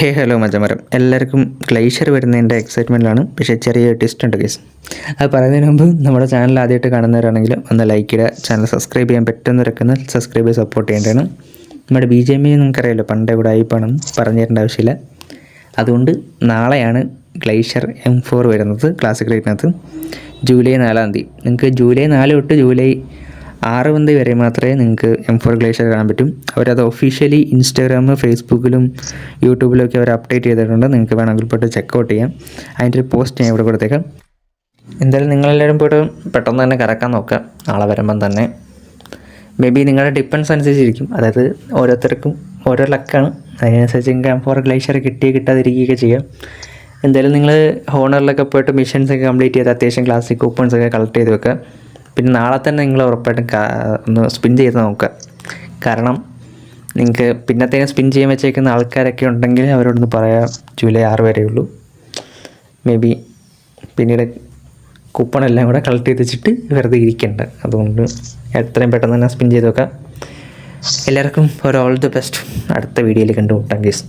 ഹേ hello മജമരം. എല്ലാവർക്കും glacier വരുന്നതിന്റെ എക്സൈറ്റ്മെന്റിലാണ് പക്ഷേ ചെറിയ ട്വിസ്റ്റ് ഉണ്ട് കേസ് അത് പറയുന്നതിന് മുമ്പ് നമ്മുടെ ചാനൽ ആദ്യമായിട്ട് കാണുന്നവരാണെങ്കിൽ ഒന്ന് ലൈക്ക് ഇടുക. ചാനൽ സബ്സ്ക്രൈബ് ചെയ്യാൻ പെട്ടെന്ന് ഇറക്കുന്ന സബ്സ്ക്രൈബ് സപ്പോർട്ട് ചെയ്യേണ്ടതാണ്. നമ്മുടെ ബി ജെ എം നിങ്ങൾക്കറിയാലോ പണ്ട് ഇവിടെ ആയിപ്പാണെന്ന് പറഞ്ഞു തരേണ്ട ആവശ്യമില്ല. അതുകൊണ്ട് നാളെയാണ് ഗ്ലേഷ്യർ എം ഫോർ വരുന്നത് ക്ലാസിക് റേറ്റിനകത്ത് ജൂലൈ നാലാം തീയതി. നിങ്ങൾക്ക് ജൂലൈ നാല് തൊട്ട് ജൂലൈ ആറ് പന്ത് വരെ മാത്രമേ നിങ്ങൾക്ക് എം ഫോർ ഗ്ലേഷ്യർ കാണാൻ പറ്റും. അവരത് ഒഫീഷ്യലി ഇൻസ്റ്റാഗ്രാം ഫേസ്ബുക്കിലും യൂട്യൂബിലും ഒക്കെ അവർ അപ്ഡേറ്റ് ചെയ്തിട്ടുണ്ട്. നിങ്ങൾക്ക് വേണമെങ്കിൽ പോയിട്ട് ചെക്കൗട്ട് ചെയ്യാം. അതിന്റെ ഒരു പോസ്റ്റ് ഞാൻ ഇവിടെ കൊടുത്തേക്കാം. എന്തായാലും നിങ്ങളെല്ലാവരും പോയിട്ട് പെട്ടെന്ന് തന്നെ കറക്കാൻ നോക്കുക. ആളെ വരുമ്പം തന്നെ. മേ ബി നിങ്ങളുടെ ഡിപ്പെൻസ് അനുസരിച്ചിരിക്കും. അതായത് ഓരോരുത്തർക്കും ഓരോ ലക്കാണ് അതിനനുസരിച്ച് നിങ്ങൾക്ക് എം ഫോർ ഗ്ലേഷ്യർ കിട്ടിയേ കിട്ടാതിരിക്കുകയൊക്കെ ചെയ്യാം. എന്തായാലും നിങ്ങൾ ഹോണറിലൊക്കെ പോയിട്ട് മിഷൻസ് ഒക്കെ കംപ്ലീറ്റ് ചെയ്ത് അത്യാവശ്യം ക്ലാസ്സിക് കൂപ്പൺസ് ഒക്കെ കളക്ട് ചെയ്ത് വെക്കുക. പിന്നെ നാളെ തന്നെ നിങ്ങൾ ഉറപ്പായിട്ടും ഒന്ന് സ്പിൻ ചെയ്ത് നോക്കുക. കാരണം നിങ്ങൾക്ക് പിന്നത്തേനും സ്പിൻ ചെയ്യാൻ വെച്ചേക്കുന്ന ആൾക്കാരൊക്കെ ഉണ്ടെങ്കിൽ അവരോടൊന്ന് പറയാം ജൂലൈ ആറ് വരെ ഉള്ളൂ. മേ ബി പിന്നീട് കൂപ്പൺ എല്ലാം കൂടെ കളക്ട് ചെയ്ത് വെച്ചിട്ട് വെറുതെ ഇരിക്കേണ്ട. അതുകൊണ്ട് എത്രയും പെട്ടെന്ന് തന്നെ സ്പിൻ ചെയ്ത് വെക്കാം. എല്ലാവർക്കും ഒരു ഓൾ ദി ബെസ്റ്റ് അടുത്ത വീഡിയോയിൽ കണ്ടുമുട്ടാം ഗീസ്